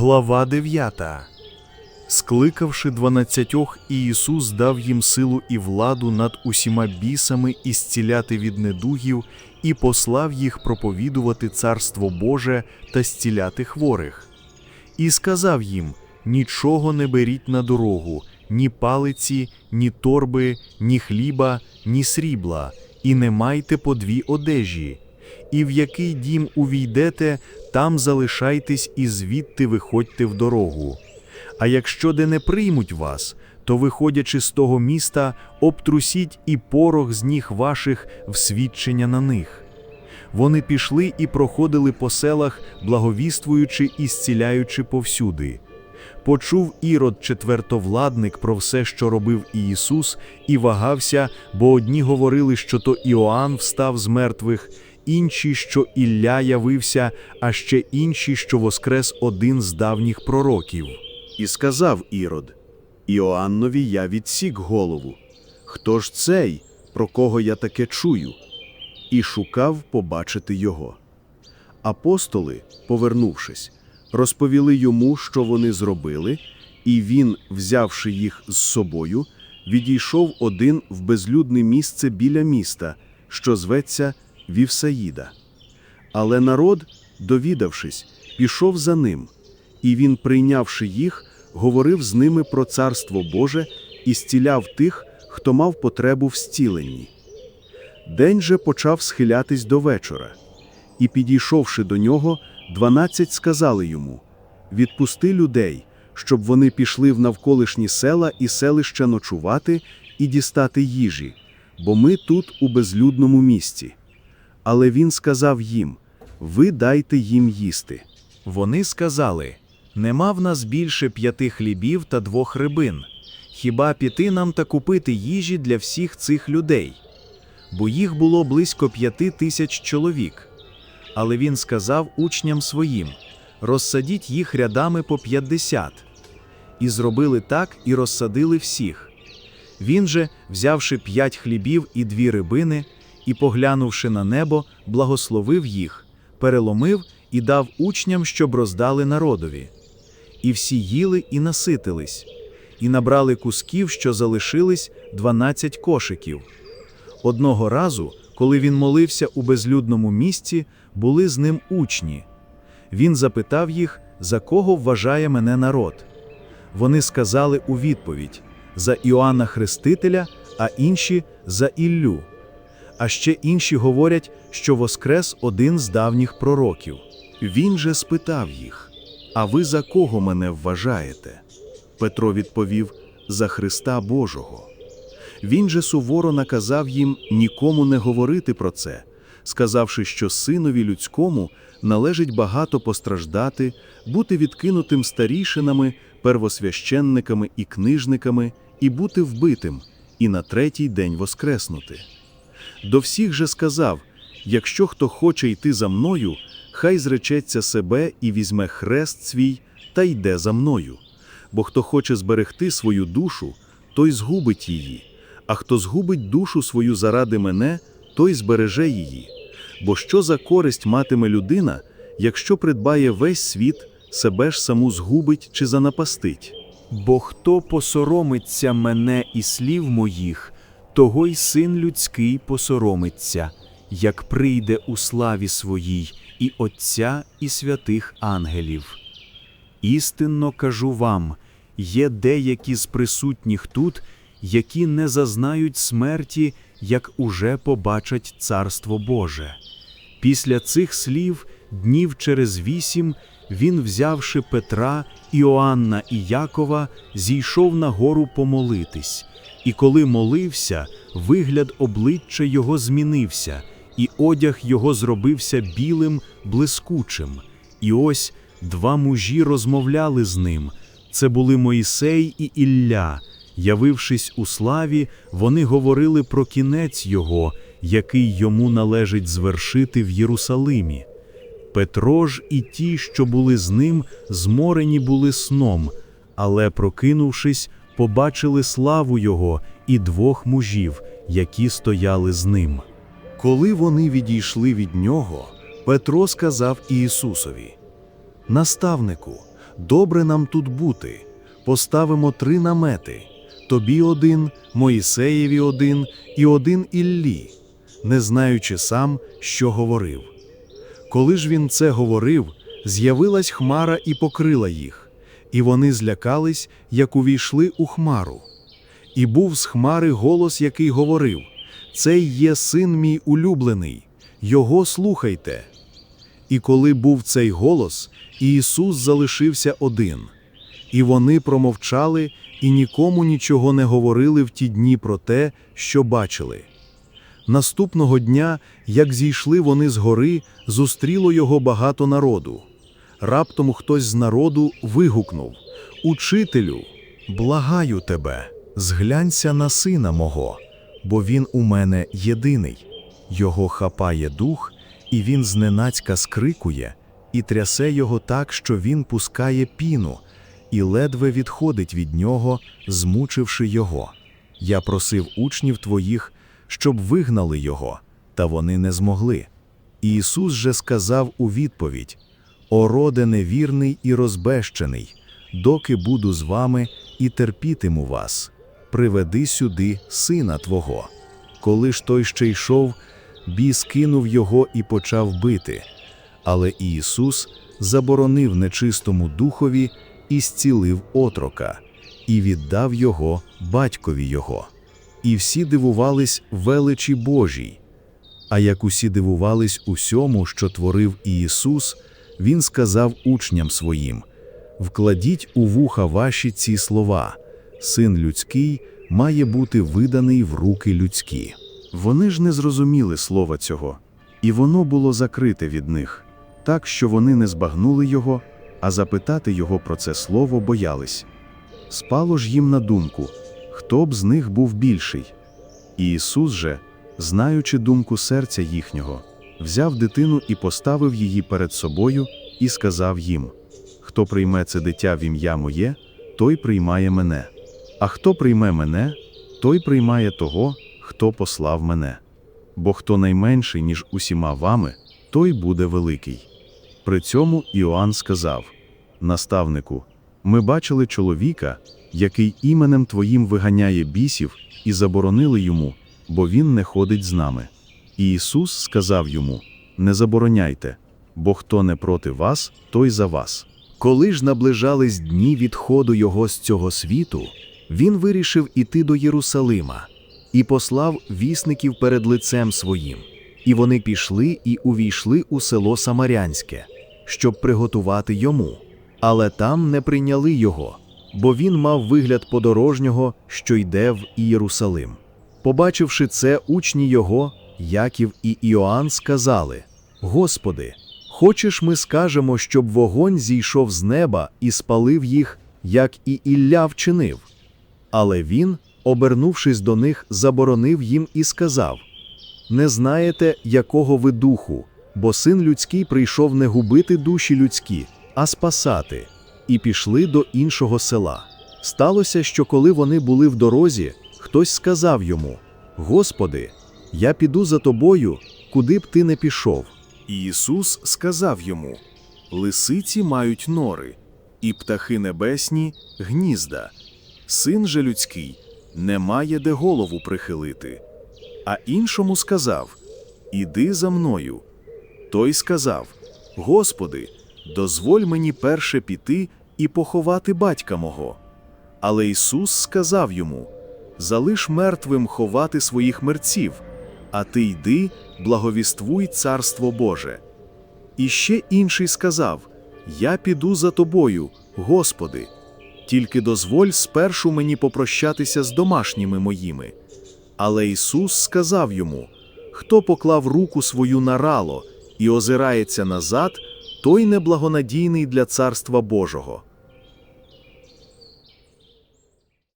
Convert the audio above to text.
Глава 9 Скликавши дванадцятьох, Ісус дав їм силу і владу над усіма бісами і зціляти від недугів, і послав їх проповідувати Царство Боже та зціляти хворих. І сказав їм: Нічого не беріть на дорогу, ні палиці, ні торби, ні хліба, ні срібла, і не майте по дві одежі. І в який дім увійдете, там залишайтесь і звідти виходьте в дорогу. А якщо де не приймуть вас, то, виходячи з того міста, обтрусіть і порох з ніг ваших в свідчення на них. Вони пішли і проходили по селах, благовіствуючи і зціляючи повсюди. Почув Ірод четвертовладник про все, що робив Ісус, і вагався, бо одні говорили, що то Іоанн встав з мертвих, інші, що Ілля явився, а ще інші, що воскрес один з давніх пророків. І сказав Ірод: Іоаннові я відсік голову. Хто ж цей, про кого я таке чую? І шукав побачити його. Апостоли, повернувшись, розповіли йому, що вони зробили, і він, взявши їх з собою, відійшов один в безлюдне місце біля міста, що зветься Вівсаїда. Але народ, довідавшись, пішов за ним, і він, прийнявши їх, говорив з ними про Царство Боже і зціляв тих, хто мав потребу в зціленні. День же почав схилятись до вечора, і, підійшовши до нього, дванадцять сказали йому: Відпусти людей, щоб вони пішли в навколишні села і селища ночувати і дістати їжі, бо ми тут у безлюдному місці. Але він сказав їм: Ви дайте їм їсти. Вони сказали: Нема в нас більше п'яти хлібів та двох рибин. Хіба піти нам та купити їжі для всіх цих людей? Бо їх було близько п'яти тисяч чоловік. Але він сказав учням своїм: розсадіть їх рядами по п'ятдесят. І зробили так, і розсадили всіх. Він же, взявши п'ять хлібів і дві рибини, і, поглянувши на небо, благословив їх, переломив і дав учням, щоб роздали народові. І всі їли і наситились, і набрали кусків, що залишились, дванадцять кошиків. Одного разу, коли він молився у безлюдному місці, були з ним учні. Він запитав їх, за кого вважає мене народ. Вони сказали у відповідь за Іоанна Хрестителя, а інші за Іллю. А ще інші говорять, що воскрес один з давніх пророків. Він же спитав їх: А ви за кого мене вважаєте? Петро відповів: За Христа Божого. Він же суворо наказав їм нікому не говорити про це, сказавши, що синові людському належить багато постраждати, бути відкинутим старішинами, первосвященниками і книжниками, і бути вбитим, і на третій день воскреснути. До всіх же сказав: якщо хто хоче йти за мною, хай зречеться себе і візьме хрест свій та йде за мною. Бо хто хоче зберегти свою душу, той згубить її, а хто згубить душу свою заради мене, той збереже її. Бо що за користь матиме людина, якщо придбає весь світ, себе ж саму згубить чи занапастить? Бо хто посоромиться мене і слів моїх, того й син людський посоромиться, як прийде у славі своїй і Отця, і святих ангелів. Істинно кажу вам: є деякі з присутніх тут, які не зазнають смерті, як уже побачать Царство Боже. Після цих слів, днів через вісім, він, взявши Петра, Іоанна і Якова, зійшов на гору помолитись. І коли молився, вигляд обличчя його змінився, і одяг його зробився білим, блискучим. І ось два мужі розмовляли з ним. Це були Моїсей і Ілля. Явившись у славі, вони говорили про кінець його, який йому належить звершити в Єрусалимі. Петро ж і ті, що були з ним, зморені були сном, але, прокинувшись, побачили славу Його і двох мужів, які стояли з ним. Коли вони відійшли від нього, Петро сказав Ісусові: Наставнику, Добре нам тут бути. Поставимо три намети: тобі один, Моїсеєві один і один Іллі, не знаючи сам, що говорив. Коли ж він це говорив, з'явилась хмара і покрила їх, і вони злякались, як увійшли у хмару. І був з хмари голос, який говорив: Цей є син мій улюблений, його слухайте. І коли був цей голос, Ісус залишився один. І вони промовчали і нікому нічого не говорили в ті дні про те, що бачили. Наступного дня, як зійшли вони з гори, зустріло його багато народу. Раптом хтось з народу вигукнув Учителю, благаю тебе, зглянься на сина мого, бо він у мене єдиний. Його хапає дух, і він зненацька скрикує, і трясе його так, що він пускає піну, і ледве відходить від нього, змучивши його. Я просив учнів твоїх, щоб вигнали його, та вони не змогли. І Ісус же сказав у відповідь: О роде невірний і розбещений, доки буду з вами і терпітиму вас, приведи сюди сина твого. Коли ж той ще йшов, біс кинув його і почав бити. Але Ісус заборонив нечистому духові і зцілив отрока, і віддав його батькові його. І всі дивувались величі Божій. А як усі дивувались усьому, що творив Ісус, Він сказав учням своїм: Вкладіть у вуха ваші ці слова, син людський має бути виданий в руки людські. Вони ж не зрозуміли слова цього, і воно було закрите від них, так що вони не збагнули його, а запитати його про це слово боялись. Спало ж їм на думку, хто б з них був більший. І Ісус же, знаючи думку серця їхнього, взяв дитину і поставив її перед собою і сказав їм: Хто прийме це дитя в ім'я моє, той приймає мене. А хто прийме мене, той приймає того, хто послав мене. Бо хто найменший, ніж усіма вами, той буде великий. При цьому Іоанн сказав: Наставнику, ми бачили чоловіка, який іменем Твоїм виганяє бісів, і заборонили йому, бо він не ходить з нами. І Ісус сказав йому: Не забороняйте, бо хто не проти вас, той за вас. Коли ж наближались дні відходу його з цього світу, він вирішив іти до Єрусалима і послав вісників перед лицем своїм. І вони пішли і увійшли у село Самарянське, щоб приготувати йому. Але там не прийняли його, бо він мав вигляд подорожнього, що йде в Ієрусалим. Побачивши це, учні його, Яків і Іоанн сказали: Господи, хочеш ми скажемо, щоб вогонь зійшов з неба і спалив їх, як і Ілля вчинив? Але він, обернувшись до них, заборонив їм і сказав: Не знаєте, якого ви духу, бо син людський прийшов не губити душі людські, а спасати, і пішли до іншого села. Сталося, що коли вони були в дорозі, хтось сказав йому: Господи, я піду за тобою, куди б ти не пішов. І Ісус сказав йому: Лисиці мають нори, і птахи небесні гнізда. Син же людський не має де голову прихилити. А іншому сказав: Іди за мною. Той сказав: Господи, дозволь мені перше піти і поховати батька мого. Але Ісус сказав йому: Залиш мертвим ховати своїх мерців, а ти йди, благовіствуй царство Боже. І ще інший сказав: Я піду за тобою, Господи, тільки дозволь спершу мені попрощатися з домашніми моїми. Але Ісус сказав йому: Хто поклав руку свою на рало і озирається назад, той неблагонадійний для царства Божого.